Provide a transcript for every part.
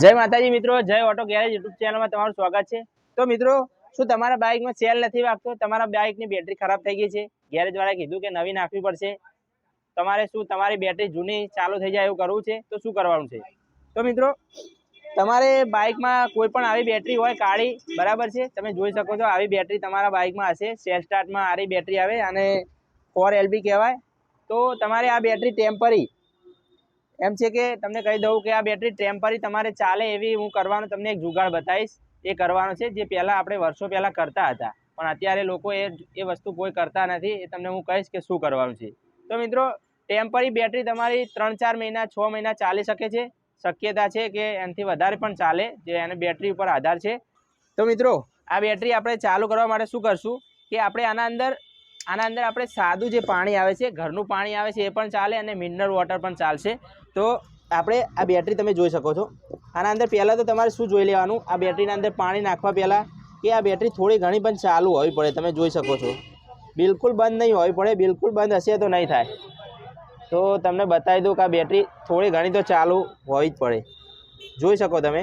જય માતાજી મિત્રો, જય ઓટો ગેરેજ યુટ્યુબ ચેનલમાં તમારું સ્વાગત છે. તો મિત્રો, શું તમારા બાઇકમાં સેલ નથી વાગતો? તમારા બાઇકની બેટરી ખરાબ થઈ ગઈ છે. ગેરેજ વાળાએ કીધું કે નવી નાખવી પડશે. તમારે શું, તમારી બેટરી જૂની ચાલુ થઈ જાય એવું કરવું છે? તો શું કરવાનું છે? તો મિત્રો, તમારે બાઇકમાં કોઈ પણ આવી બેટરી હોય કાળી, બરાબર છે? તમે જોઈ શકો છો, આવી બેટરી તમારા બાઇકમાં હશે. સેલ સ્ટાર્ટમાં આરી બેટરી આવે, અને ફોર એલબી કહેવાય. તો તમારે આ બેટરી ટેમ્પરી એમ છે કે તમને કહી દઉં કે આ બેટરી ટેમ્પરરી તમારે ચાલે એવી હું કરવાનું તમને એક જુગાડ બતાવીશ. એ કરવાનો છે, જે પહેલાં આપણે વર્ષો પહેલાં કરતા હતા. પણ અત્યારે લોકો એ એ વસ્તુ કોઈ કરતા નથી. એ તમને હું કહીશ કે શું કરવાનું છે. તો મિત્રો ટેમ્પરી બેટરી તમારી ત્રણ ચાર મહિના, છ મહિના ચાલી શકે છે. શક્યતા છે કે એનાથી વધારે પણ ચાલે, જે એને બેટરી ઉપર આધાર છે. તો મિત્રો, આ બેટરી આપણે ચાલુ કરવા માટે શું કરશું? કે આપણે આના અંદર આના અંદર આપણે સાદું જે પાણી આવે છે, ઘરનું પાણી આવે છે, એ પણ ચાલે અને મિનરલ વોટર પણ ચાલશે. તો આપણે આ બેટરી તમે જોઈ શકો છો. આના અંદર પહેલાં તો તમારે શું જોઈ લેવાનું? આ બેટરીના અંદર પાણી નાખવા પહેલાં કે આ બેટરી થોડી ઘણી પણ ચાલુ હોવી પડે, તમે જોઈ શકો છો. બિલકુલ બંધ નહીં હોવી પડે, બિલકુલ બંધ હશે તો નહીં થાય. તો તમને બતાવી દઉં કે આ બેટરી થોડી ઘણી તો ચાલુ હોવી જ પડે. જોઈ શકો તમે?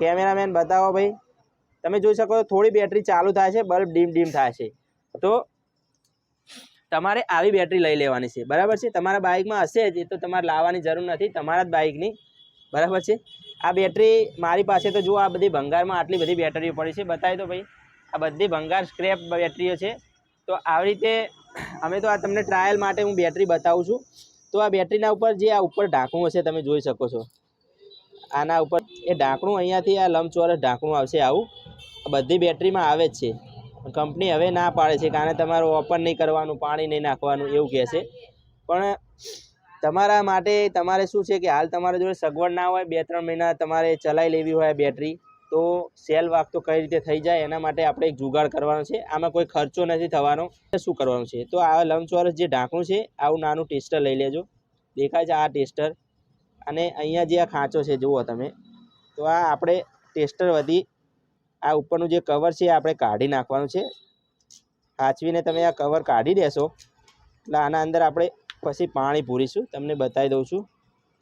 કેમેરામેન બતાવો ભાઈ. તમે જોઈ શકો થોડી બેટરી ચાલુ થાય છે, બલ્બ ડીમ ડીમ થાય છે. તો તમારે આવી બેટરી લઈ લેવાની છે. બરાબર છે? તમારા બાઇકમાં હશે જ, એ તો તમારે લાવવાની જરૂર નથી. તમારા જ બાઇકની બરાબર છે? આ બેટરી મારી પાસે તો જુઓ આ બધી ભંગારમાં આટલી બધી બેટરીઓ પડી છે, બતાવી દો ભાઈ. આ બધી ભંગાર સ્ક્રેપ બેટરીઓ છે. તો આવી રીતે અમે તો આ તમને ટ્રાયલ માટે હું બેટરી બતાવું છું. તો આ બેટરીના ઉપર જે આ ઉપર ઢાંકણું હશે, તમે જોઈ શકો છો. આના ઉપર એ ઢાંકણું અહીંયાથી આ લંબચોરસ ઢાંકણું આવશે આવું. આ બધી બેટરીમાં આવે જ છે. કંપની હવે ના પાડે છે, કારણ તમારું ઓપન નહીં કરવાનું, પાણી નહીં નાખવાનું, એવું કહે છે. પણ તમારા માટે તમારે શું છે કે હાલ તમારા જોડે સગવડ ના હોય, બે ત્રણ મહિના તમારે ચલાવી લેવી હોય બેટરી, તો સેલ વાક તો કઈ રીતે થઈ જાય, એના માટે આપણે એક જુગાડ કરવાનો છે. આમાં કોઈ ખર્ચો નથી થવાનો. શું કરવાનું છે? તો આ લંબચોરસ જે ઢાંકણું છે, આવું નાનું ટેસ્ટર લઈ લેજો. દેખાય છે આ ટેસ્ટર. અને અહીંયા જે આ ખાંચો છે, જુઓ તમે. તો આ આપણે ટેસ્ટર વધી આ ઉપરનું જે કવર છે આપણે કાઢી નાખવાનું છે. હાચવીને તમે આ કવર કાઢી દેશો. એટલે આના અંદર આપણે પછી પાણી પૂરીશું. તમને બતાવી દઉં છું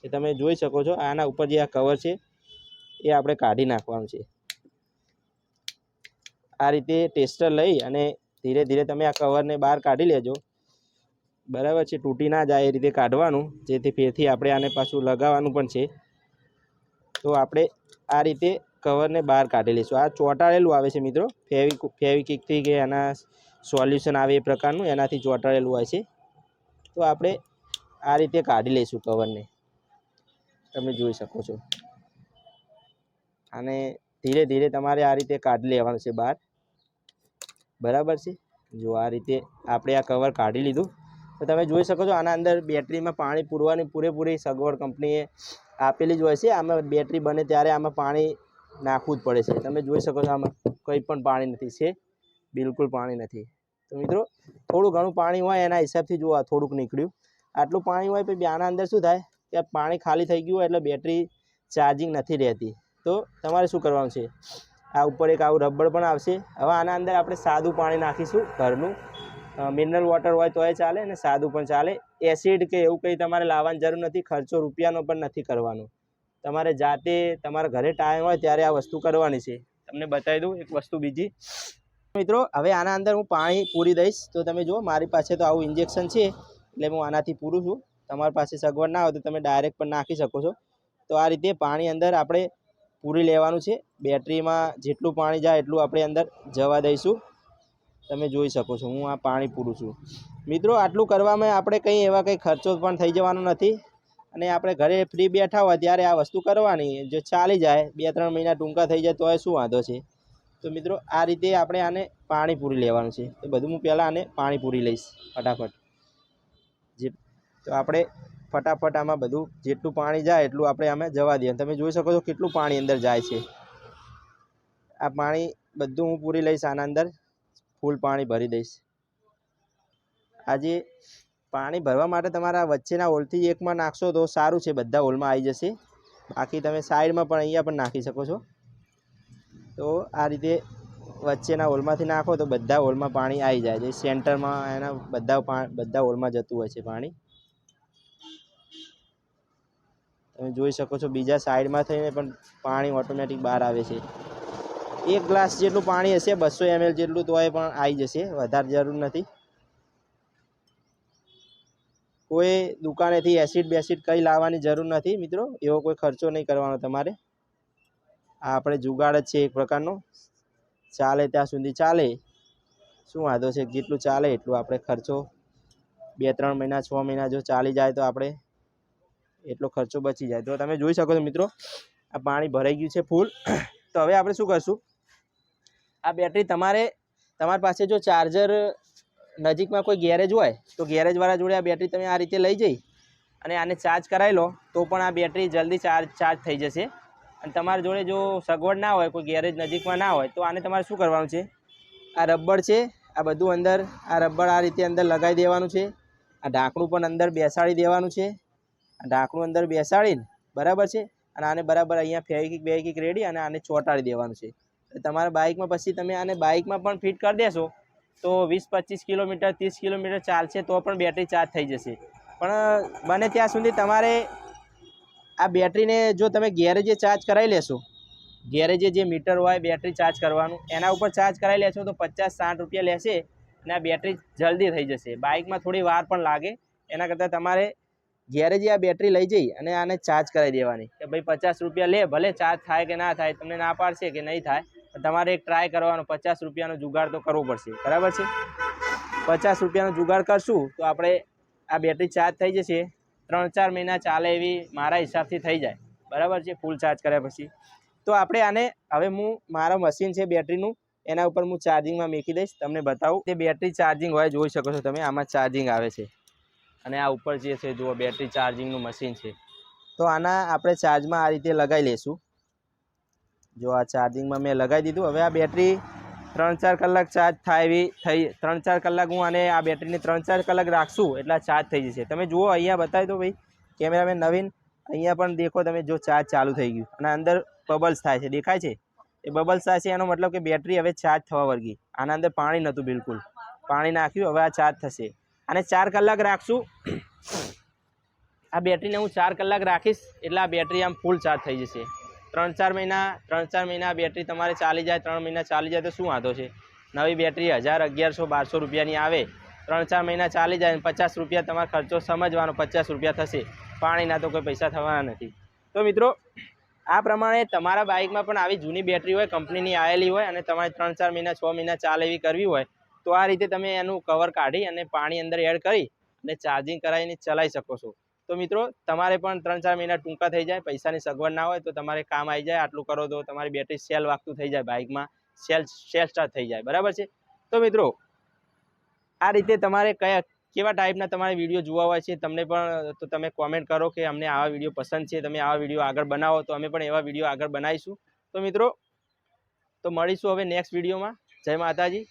કે તમે જોઈ શકો છો આના ઉપર જે આ કવર છે એ આપણે કાઢી નાખવાનું છે. આ રીતે ટેસ્ટર લઈ અને ધીરે ધીરે તમે આ કવરને બહાર કાઢી લેજો. બરાબર છે, તૂટી ના જાય એ રીતે કાઢવાનું. જેથી ફેરથી આપણે આને પાછું લગાવવાનું પણ છે. તો આપણે આ રીતે કવરને બહાર કાઢી લઈશું. આ ચોંટાડેલું આવે છે મિત્રો. ફેવિક ફેવિકિકથી કે એના સોલ્યુશન આવે એ પ્રકારનું. એનાથી ચોંટાડેલું હોય છે. તો આપણે આ રીતે કાઢી લઈશું કવરને તમે જોઈ શકો છો. અને ધીરે ધીરે તમારે આ રીતે કાઢી લેવાનું છે બહાર. બરાબર છે? જો આ રીતે આપણે આ કવર કાઢી લીધું. તો તમે જોઈ શકો છો આના અંદર બેટરીમાં પાણી પૂરવાની પૂરેપૂરી સગવડ કંપનીએ આપેલી જ હોય છે. આમાં બેટરી બને ત્યારે આમાં પાણી નાખવું જ પડે છે. તમે જોઈ શકો છો આમાં કંઈ પણ પાણી નથી છે. બિલકુલ પાણી નથી. તો મિત્રો, થોડું ઘણું પાણી હોય એના હિસાબથી જુઓ થોડુંક નીકળ્યું. આટલું પાણી હોય પછી આના અંદર શું થાય કે પાણી ખાલી થઈ ગયું હોય એટલે બેટરી ચાર્જિંગ નથી રહેતી. તો તમારે શું કરવાનું છે? આ ઉપર એક આવું રબર પણ આવશે. હવે આના અંદર આપણે સાદું પાણી નાખીશું ઘરનું. મિનરલ વોટર હોય તો એ ચાલે અને સાદું પણ ચાલે. એસિડ કે એવું કંઈ તમારે લાવવાની જરૂર નથી. ખર્ચો રૂપિયાનો પણ નથી કરવાનો. તમારે જાતે તમારા ઘરે ટાઈમ હોય ત્યારે આ વસ્તુ કરવાની છે. તમને બતાવી દઉં એક વસ્તુ બીજી. મિત્રો, હવે આના અંદર હું પાણી પૂરી દઈશ. તો તમે જુઓ, મારી પાસે તો આવું ઇન્જેક્શન છે, એટલે હું આનાથી પૂરું છું. તમારી પાસે સગવડ ના હોય તો તમે ડાયરેક્ટ પણ નાખી શકો છો. તો આ રીતે પાણી અંદર આપણે પૂરી લેવાનું છે. બેટરીમાં જેટલું પાણી જાય એટલું આપણે અંદર જવા દઈશું. તમે જોઈ શકો છો, હું આ પાણી પૂરું છું. મિત્રો, આટલું કરવામાં આપણે કંઈ એવા કંઈ ખર્ચો પણ થઈ જવાનો નથી. અને આપણે ઘરે ફ્રી બેઠા હોય ત્યારે આ વસ્તુ કરવાની. જો ચાલી જાય, બે ત્રણ મહિના ટૂંકા થઈ જાય તો એ શું વાંધો છે? તો મિત્રો, આ રીતે આપણે આને પાણી પૂરી લેવાનું છે. તો બધું હું પહેલાં આને પાણી પૂરી લઈશ, ફટાફટ. જે, તો આપણે ફટાફટ આમાં બધું જેટલું પાણી જાય એટલું આપણે આમાં જવા દઈએ. તમે જોઈ શકો છો કેટલું પાણી અંદર જાય છે. આ પાણી બધું હું પૂરી લઈશ, આના અંદર ફૂલ પાણી ભરી દઈશ. આજે પાણી ભરવા માટે તમારા વચ્ચેના હોલથી એકમાં નાખશો તો સારું છે, બધા હોલમાં આવી જશે. બાકી તમે સાઈડમાં પણ અહીંયા પણ નાખી શકો છો. તો આ રીતે વચ્ચેના હોલમાંથી નાખો તો બધા હોલમાં પાણી આવી જાય છે. સેન્ટરમાં એના બધા બધા હોલમાં જતું હોય છે પાણી. તમે જોઈ શકો છો બીજા સાઈડમાં થઈને પણ પાણી ઓટોમેટિક બહાર આવે છે. એક ગ્લાસ જેટલું પાણી હશે, બસો એમએલ જેટલું તોય પણ આવી જશે, વધારે જરૂર નથી. કોઈ દુકાનેથી એસિડ બેસિડ કંઈ લાવવાની જરૂર નથી મિત્રો, એવો કોઈ ખર્ચો નહીં કરવાનો તમારે. આ આપણે જુગાડ જ છે એક પ્રકારનો. ચાલે ત્યાં સુધી ચાલે. શું વાંધો છે? જેટલું ચાલે એટલું આપણે ખર્ચો બે, ત્રણ મહિના, છ મહિના જો ચાલી જાય તો આપણે એટલો ખર્ચો બચી જાય. તો તમે જોઈ શકો છો મિત્રો, આ પાણી ભરાઈ ગયું છે ફૂલ. તો હવે આપણે શું કરશું? આ બેટરી તમારે, તમારી પાસે જો ચાર્જર નજીકમાં કોઈ ગેરેજ હોય, તો ગેરેજવાળા જોડે આ બેટરી તમે આ રીતે લઈ જઈ અને આને ચાર્જ કરાવી લો, તો પણ આ બેટરી જલ્દી ચાર્જ ચાર્જ થઈ જશે. અને તમારા જોડે જો સગવડ ના હોય, કોઈ ગેરેજ નજીકમાં ના હોય, તો આને તમારે શું કરવાનું છે? આ રબર છે, આ બધું અંદર, આ રબર આ રીતે અંદર લગાવી દેવાનું છે. આ ઢાંકણું પણ અંદર બેસાડી દેવાનું છે. આ ઢાંકણું અંદર બેસાડીને, બરાબર છે? અને આને બરાબર અહીંયા ફેવિકિક બેવિકિક રેડી અને આને ચોંટાડી દેવાનું છે. તમારા બાઇકમાં પછી તમે આને બાઇકમાં પણ ફિટ કરી દેશો. તો વીસ, પચીસ કિલોમીટર, ત્રીસ કિલોમીટર ચાલશે તો પણ બેટરી ચાર્જ થઈ જશે. પણ બને ત્યાં સુધી તમારે આ બેટરીને જો તમે ગેરેજે ચાર્જ કરાવી લેશો, ગેરેજે જે મીટર હોય બેટરી ચાર્જ કરવાનું, એના ઉપર ચાર્જ કરાવી લેશો તો પચાસ, સાઠ રૂપિયા લેશે અને આ બેટરી જલ્દી થઈ જશે. બાઇકમાં થોડી વાર પણ લાગે, એના કરતાં તમારે ગેરેજે આ બેટરી લઈ જઈ અને આને ચાર્જ કરાવી દેવાની. કે ભાઈ પચાસ રૂપિયા લે, ભલે ચાર્જ થાય કે ના થાય, તમને ના પાડશે કે નહીં થાય તમારે એક ટ્રાય કરવાનો, પચાસ રૂપિયાનો જુગાડ તો કરવો પડશે. બરાબર છે? પચાસ રૂપિયાનો જુગાડ કરશું તો આપણે આ બેટરી ચાર્જ થઈ જશે. ત્રણ ચાર મહિના ચાલે એવી મારા હિસાબથી થઈ જાય. બરાબર છે? ફૂલ ચાર્જ કર્યા પછી. તો આપણે આને, હવે હું મારા મશીન છે બેટરીનું એના ઉપર હું ચાર્જિંગમાં મૂકી દઈશ. તમને બતાવું. તે બેટરી ચાર્જિંગ હોય જોઈ શકો છો તમે, આમાં ચાર્જિંગ આવે છે. અને આ ઉપર જે છે જુઓ બેટરી ચાર્જિંગનું મશીન છે. તો આના આપણે ચાર્જમાં આ રીતે લગાવી લઈશું. જો આ ચાર્જિંગમાં મેં લગાવી દીધું. હવે આ બેટરી ત્રણ ચાર કલાક ચાર્જ થાય એવી થઈ ત્રણ ચાર કલાક હું આને આ બેટરીને ત્રણ ચાર કલાક રાખશું એટલે ચાર્જ થઈ જશે. તમે જુઓ, અહીંયા બતાવી દો ભાઈ કેમેરામેન નવીન, અહીંયા પણ દેખો તમે જો ચાર્જ ચાલુ થઈ ગયું. અને અંદર બબલ્સ થાય છે. દેખાય છે? એ બબલ્સ થાય છે, એનો મતલબ કે બેટરી હવે ચાર્જ થવા વળગી. આના અંદર પાણી નહોતું બિલકુલ. પાણી નાખ્યું, હવે આ ચાર્જ થશે. અને ચાર કલાક રાખશું. આ બેટરીને હું ચાર કલાક રાખીશ, એટલે આ બેટરી આમ ફૂલ ચાર્જ થઈ જશે. ત્રણ ચાર મહિના, ત્રણ ચાર મહિના બેટરી તમારે ચાલી જાય, ત્રણ મહિના ચાલી જાય તો શું વાંધો છે? નવી બેટરી હજાર અગિયારસો બારસો રૂપિયાની આવે, ત્રણ ચાર મહિના ચાલી જાય પચાસ રૂપિયા તમારો ખર્ચો સમજવાનો, પચાસ રૂપિયા થશે. પાણીના તો કોઈ પૈસા થવાના નથી. તો મિત્રો, આ પ્રમાણે તમારા બાઇકમાં પણ આવી જૂની બેટરી હોય, કંપનીની આવેલી હોય અને તમારે ત્રણ ચાર મહિના, છ મહિના ચાલે કરવી હોય, તો આ રીતે તમે એનું કવર કાઢી અને પાણી અંદર એડ કરી અને ચાર્જિંગ કરાવીને ચલાવી શકો છો. તો મિત્રો, તમારે પણ ત્રણ ચાર મહિના ટૂંકા થઈ જાય, પૈસાની સગવડ ના હોય તો તમારે કામ આવી જાય, આટલું કરો તો તમારી બેટરી સેલ વાગતું થઈ જાય બાઇકમાં સેલ સેલ સ્ટાર્ટ થઈ જાય, બરાબર છે? તો મિત્રો, આ રીતે તમારે કયા, કેવા ટાઈપના તમારે વીડિયો જોવા હોય છે, તમને પણ, તો તમે કોમેન્ટ કરો કે અમને આવા વીડિયો પસંદ છે, તમે આવા વીડિયો આગળ બનાવો, તો અમે પણ એવા વીડિયો આગળ બનાવીશું. તો મિત્રો, તો મળીશું હવે નેક્સ્ટ વિડીયોમાં જય માતાજી.